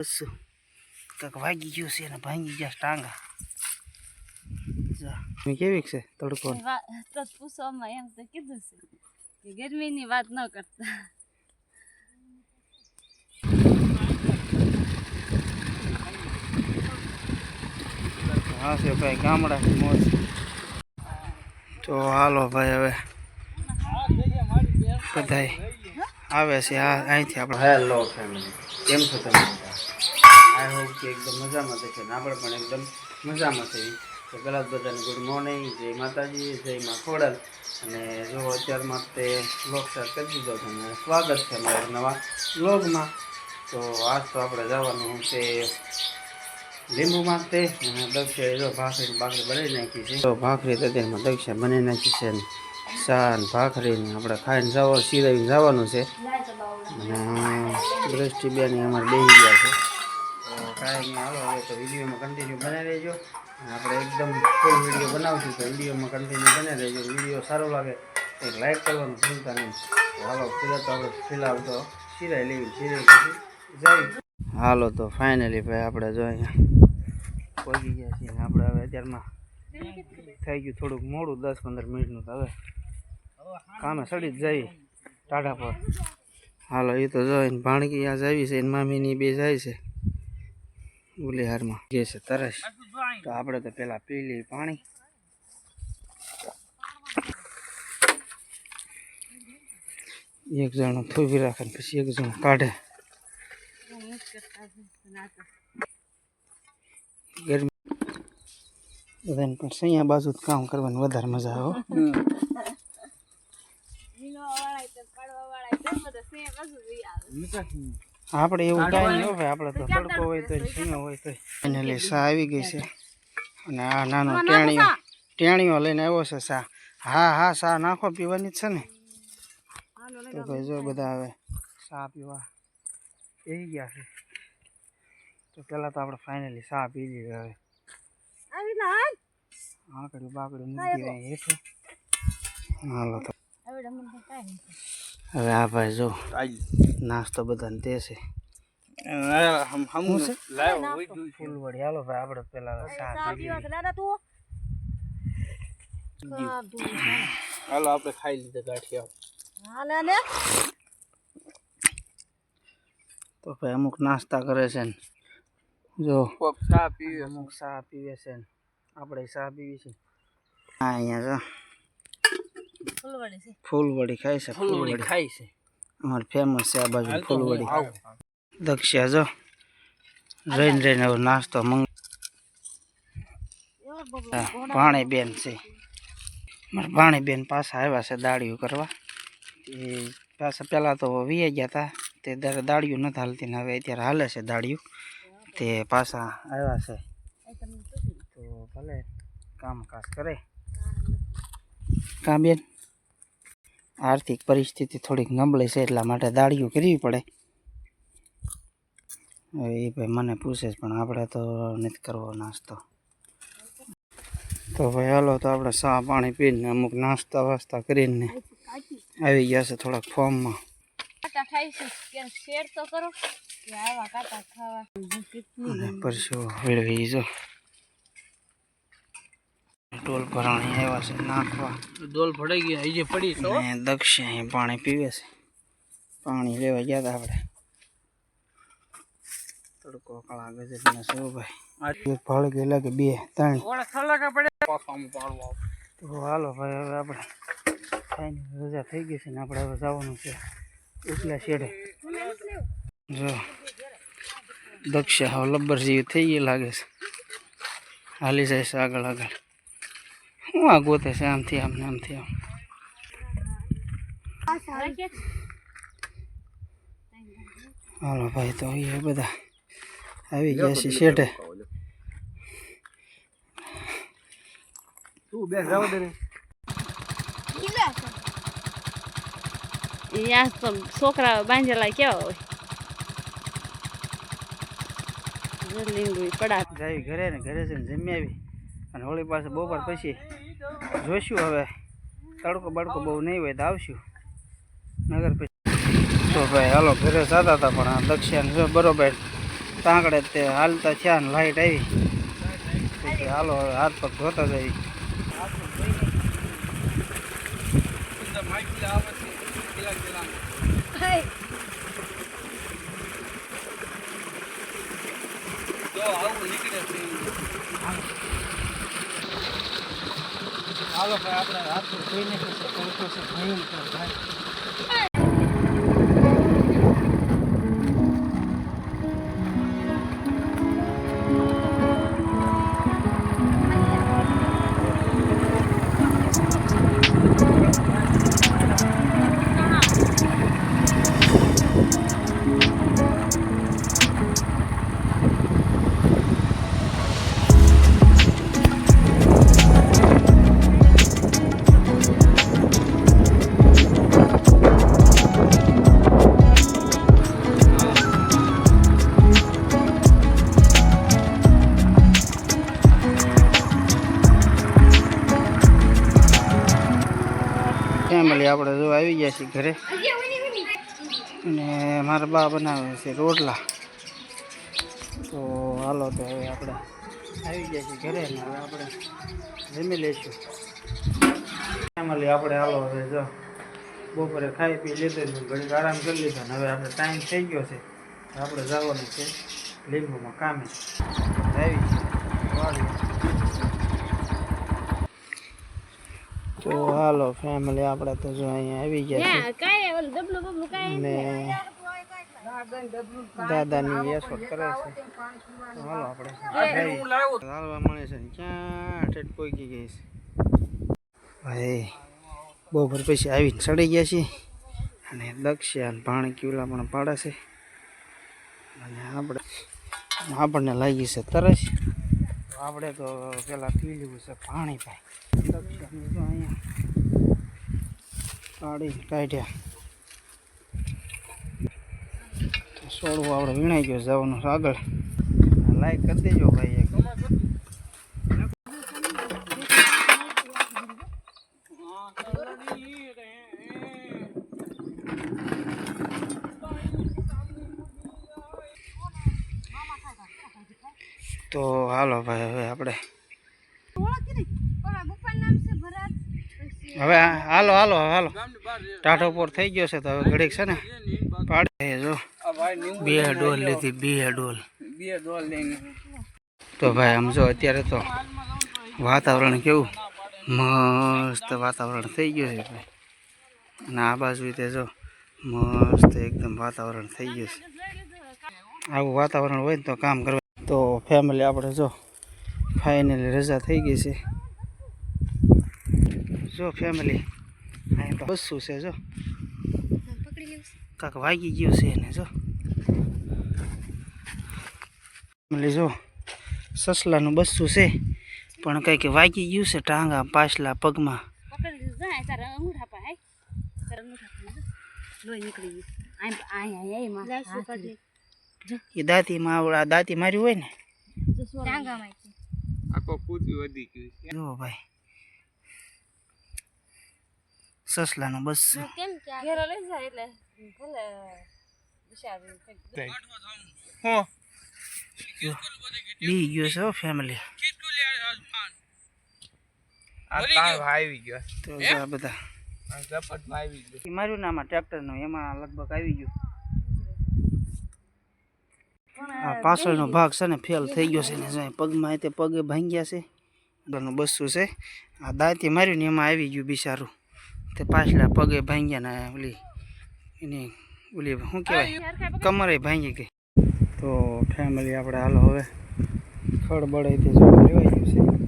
બસ કાંક વાગી ગયું છે અને ભાંગી ગયા ટાંગા જા કેવી છે તડકો પૂછવામાં એમ તો કીધું છે કે ગરમીની વાત ન કરતા હા છે ભાઈ ગામડા મોજ તો હાલો ભાઈ હવે બધાય આવે છે હા અહીંથી આપણે હેલો ફેમિલી કેમ છો તમે આઈ હોપ કે એકદમ મજામાં છે ને આપણે પણ એકદમ મજામાં છે. તો પહેલાં બધાને ગુડ મોર્નિંગ જય માતાજી, જય મા ખોડલ. અને જો અત્યારમાં તે બ્લોગ સ્ટાર્ટ કરી દીધો તમે સ્વાગત છે મારા નવા બ્લોગમાં તો આજ તો આપણે જવાનું છે લીંબુ માગતે અને દક્ષે જો ભાખરી ભાખરી બનાવી નાખી છે. તો ભાખરી તો તેમાં દક્ષે બનાવી નાખી છે. ને ચા ને ભાખરી આપણે ખાઈને જવા સિરાવીને જવાનું છે. અને દ્રષ્ટિબેન બેની અમારે બેસી ગયા છે. નહીં હાલો, હવે તો વિડીયોમાં કન્ટિન્યુ બનાવી રહેજો આપણે એકદમ ફૂલ વીડિયો બનાવશું તો વિડીયોમાં કન્ટિન્યુ બનાવી રહેજો. વીડિયો સારો લાગે તો લાઈક કરવાનું ભૂલતા નહીં. હાલો પહેલાં તો આપણે ફિલહાલ તો સિરાઈ લેવી સિરાઈ પછી જઈ. હાલો તો ફાઇનલી ભાઈ, આપણે જો અહીંયા પહોંચી ગયા છીએ. આપણે હવે અત્યારમાં થઈ ગયું થોડુંક મોડું, દસ પંદર મિનિટનું હવે કામે સડી જ જઈએ ટાટા પર. હાલો, એ તો જો એને ભાણકી આ આવી છે એની મામીની બે જાય છે. ઉલીહારમાં જે છે તરસ. તો આપણે તો પેલા પી લઈએ પાણી. એક જણો થોભી રાખે ને પછી એક જણો કાઢે. ગરમી બધાને પણ સૈયા બાજુ જ કામ કરવાની વધારે મજા આવે હો. આવે આપણે એવું કાંઈ નહીં હોય આપણે તો તડકો હોય તો સૈયો હોય તો ફાઇનલી સા આવી ગઈ છે. અને આ નાનો ટેણીઓ ટેણીઓ લઈને આવ્યો છે સા. હા હા સા નાખો પીવાની જ છે ને. તો ભાઈ જો બધા હવે સા પીવા એ ગયા છે. તો પહેલાં તો આપણે ફાઇનલી સા પી લઈએ હવે. આકડ્યું બાકડ્યું બાકડી મૂકી હેઠું. હાલો તો. હવે આ ભાઈ જો નાસ્તો બધાને તે છે. ફૂલવડી. હાલો ભાઈ આપણે પેલા હાલો આપણે ખાઈ લીધે ગાંઠિયા. તો ભાઈ અમુક નાસ્તા કરે છે ને. જો ચા પીવે અમુક ચા પીવે છે ને. આપણે ચા પીવી છે. હા અહીંયા જો. ફૂલવડી છે. ફૂલવડી ખાય છે ફૂલવડી ખાય છે. અમારે ફેમસ છે આ બાજુ ફૂલવડી. દક્ષિયા જો. રહીને રહીને હવે નાસ્તો મંગ પાણી બેન છે. મારા પાણી બેન પાછા આવ્યા છે દાળીઓ કરવા. એ પાછા પહેલાં તો વીએ ગયા હતા તે દર દાળિયું નથી હાલતી ને હવે અત્યારે હાલે છે દાળિયું તે પાછા આવ્યા છે. તો ભલે કામકાજ કરે. કાં બેન? આર્થિક પરિસ્થિતિ થોડીક નબળી છે એટલા માટે દાળીઓ કરવી પડે? હવે એ ભાઈ મને પૂછે પણ આપણે તો નથી કરવો નાસ્તો. તો ભાઈ હાલો તો આપણે ચા પાણી પીને અમુક નાસ્તા વાસ્તા કરીને આવી ગયા છે થોડાક ફોર્મમાં. પરસો વેળવી જો ટોલ ભરાણી આવ્યા છે નાખવા. ડોલ ભડાઈ ગઈ અહીં જે પડી તો અને દક્ષ અહીં પાણી પીવે છે. પાણી લેવા ગયા હતા આપણે. તડકો કળા ગજબના છે હો ભાઈ એક ફળ ગયેલા કે બે ત્રણ. ઓળા થલાકા પડે પાછામાં પાડવા તો હાલો ભાઈ હવે આપણે ખાઈને રજા થઈ ગઈ છે ને આપણે હવે જવાનું છે ઉપલા શેડે. જો દક્ષ હવે લબ્બર જેવી થઈ ગઈ લાગે છે. હાલી જાય છે આગળ આગળ. હું આ ગોતે છે આમથી આમ ને આમથી આમ. હાલો ભાઈ તો એ બધા આવી ગયા છે શેઠે. તું બે જાવ દે યા તો છોકરા બાંધેલા કેવા હોય? લીંબુ પડા જાવી ઘરે ને ઘરે છે જમી આવી. અને હોળી પાસે બપોર પછી જોઈશું હવે. તડકો બડકો બહુ નહીં હોય તો આવશું. નગર પછી. તો ભાઈ, હાલો, ઘરે જતા હતા પણ આ દક્ષિણ જો બરોબર. તાંકડે તે હાલતા થયા ને લાઈટ આવી. હાલો, હવે હાથ પગ ધોતા જઈ હાલો ભાઈ આપણે પંખો છે ભયંકર ભાઈ. ફેમિલી આપણે જો આવી ગયા છીએ ઘરે. અને મારા બા બનાવે છે રોટલા. તો હાલો તો હવે આપણે આવી ગયા છીએ ઘરે ને હવે આપણે જમી લઈશું. ફેમિલી આપણે હાલો હવે જો બપોરે ખાઈ પી લીધું ઘણી આરામ કરી લીધો ને હવે આપણે ટાઈમ થઈ ગયો છે. આપણે જવાનું છે લીંબુમાં કામે. આવી વાડી તો હાલો ફેમિલી આપણે તો જો અહીંયા આવી ગયા છે અને દાદાની એસોટ કરે છે. હાલો આપણે. હાલવા મળે છે. ને ક્યાં ઠેઠ પહોંચી ગઈ છે? ભાઈ બપોર પછી આવીને ચડી ગયા છીએ. અને દક્ષ પાણી ક્યુલા પણ પાડે છે. અને આપણે આપણને લાગી છે તરસ. તો આપણે તો પેલા પી લીધું છે પાણી ભાઈ દક્ષ તો અહીંયા કાઢી, કાઢ્યા. તો સોડવું આપણે વીણાઈ ગયો જવાનું આગળ. લાઈક કરી દેજો ભાઈ તો હાલો ભાઈ, હવે આપણે હવે હાલો હાલો હાલો. ટાઢો પોર થઈ ગયો છે તો હવે ઘડીક છે ને પાડે જો. બે ડોલ લીધી બે ડોલ. બે ડોલ તો ભાઈ આમ જો અત્યારે તો વાતાવરણ કેવું? મસ્ત વાતાવરણ થઈ ગયું છે ભાઈ. અને આ બાજુ તે જો મસ્ત એકદમ વાતાવરણ થઈ ગયું છે. આવું વાતાવરણ હોય ને તો કામ કરવા. તો ફેમિલી આપણે જો ફાઇનલી રજા થઈ ગઈ છે. જો ફેમિલી અહીં તો બસું છે જો. કાંક વાગી ગયું છે એને જો. ફેમિલી જો. સસલાનું બસું છે પણ કંઈક વાગી ગયું છે ટાંગા પાછલા પગમાં. એ દાંતીમાં આવડા દાંતી માર્યું હોય ને? જો આખો પૂતી વધી ગયું છે. ભાઈ. સસલાનું બસ. કેમ કે ઘેરો લઈ જાય એટલે ભલે વિચાર હો. બી ગયો છે હો ફેમિલી આ તાવ આવી ગયો. તો આ બધા આવી ગયો. માર્યું ને આમાં ટ્રેક્ટરનું એમાં લગભગ આવી ગયું. આ પાછળનો ભાગ છે ને ફેલ થઈ ગયો છે ને પગમાં તે પગે ભાંગ્યા છે. બસો બસું છે. આ દાંતી માર્યું ને એમાં આવી ગયું બિચારું. તે પાછલા પગે ભાંગ્યા ને ઓલી એની ઓલી શું કહેવાય? કમરે ભાંગી ગઈ. તો ફેમિલી આપણે હાલો હવે ખડબડે તે જો લેવાઈ ગયું છે.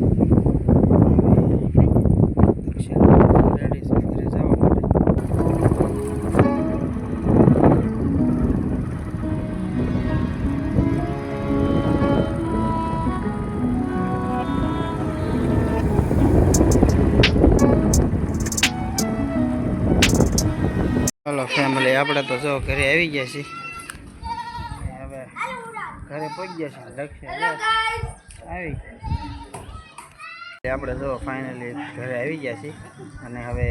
હાલો ફેમિલી આપણે તો જો ઘરે આવી ગયા છીએ. હવે ઘરે પહોંચી ગયા છીએ. લક્ષ્ય આવી. આપણે જો ફાઇનલી ઘરે આવી ગયા છીએ. અને હવે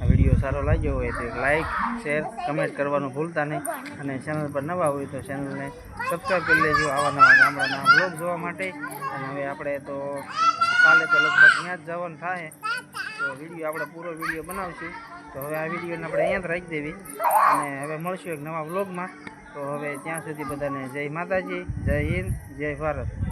વીડિયો વીડિયો સારો લાગ્યો હોય તો લાઈક શેર કમેન્ટ કરવાનું ભૂલતા નહીં. અને ચેનલ પર નવા હોય તો ચેનલને સબસ્ક્રાઈબ કરી લેજો આવા નવા ગામડાના બ્લોગ જોવા માટે. અને હવે આપણે તો કાલે તો લગભગ ત્યાં જ જવાનું થાય. તો વીડિયો આપણે પૂરો વીડિયો બનાવશું. તો હવે આ વિડીયોને આપણે અહીંયા જ રાખી દેવી. અને હવે મળશું એક નવા વ્લોગમાં. તો હવે ત્યાં સુધી બધાને જય માતાજી, જય હિન્દ, જય ભારત.